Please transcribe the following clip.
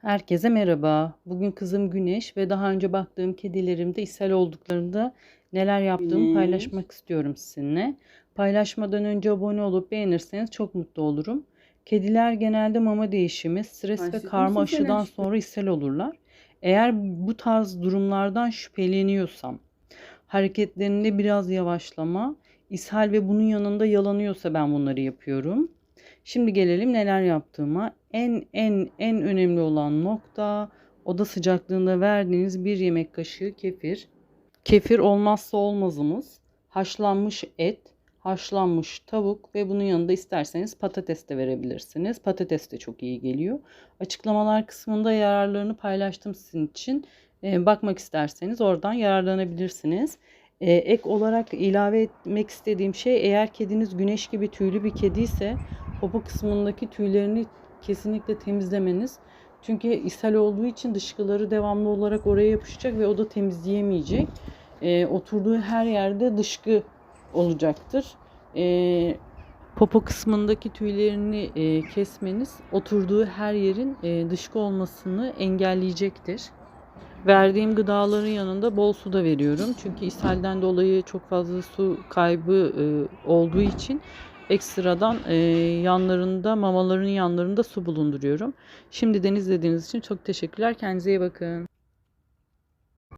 Herkese merhaba. Bugün kızım Güneş ve daha önce baktığım kedilerimde ishal olduklarında neler yaptığımı Güneş. paylaşmak istiyorum sizinle. Paylaşmadan önce abone olup beğenirseniz çok mutlu olurum. Kediler genelde mama değişimi, stres ve Aşık karma aşıdan aşkım? sonra ishal olurlar. Eğer bu tarz durumlardan şüpheleniyorsam, hareketlerinde biraz yavaşlama, ishal ve bunun yanında yalanıyorsa ben bunları yapıyorum. Şimdi gelelim neler yaptığıma. En en en önemli olan nokta oda sıcaklığında verdiğiniz bir yemek kaşığı kefir. Kefir olmazsa olmazımız. Haşlanmış et, haşlanmış tavuk ve bunun yanında isterseniz patates de verebilirsiniz. Patates de çok iyi geliyor. Açıklamalar kısmında yararlarını paylaştım sizin için. Ee, bakmak isterseniz oradan yararlanabilirsiniz. Ee, ek olarak ilave etmek istediğim şey eğer kediniz güneş gibi tüylü bir kedi ise popo kısmındaki tüylerini kesinlikle temizlemeniz. Çünkü ishal olduğu için dışkıları devamlı olarak oraya yapışacak ve o da temizleyemeyecek. Ee, oturduğu her yerde dışkı olacaktır. Ee, popo kısmındaki tüylerini e, kesmeniz oturduğu her yerin e, dışkı olmasını engelleyecektir. Verdiğim gıdaların yanında bol su da veriyorum. Çünkü ishalden dolayı çok fazla su kaybı e, olduğu için ekstradan e, yanlarında mamaların yanlarında su bulunduruyorum. Şimdiden izlediğiniz için çok teşekkürler. Kendinize iyi bakın.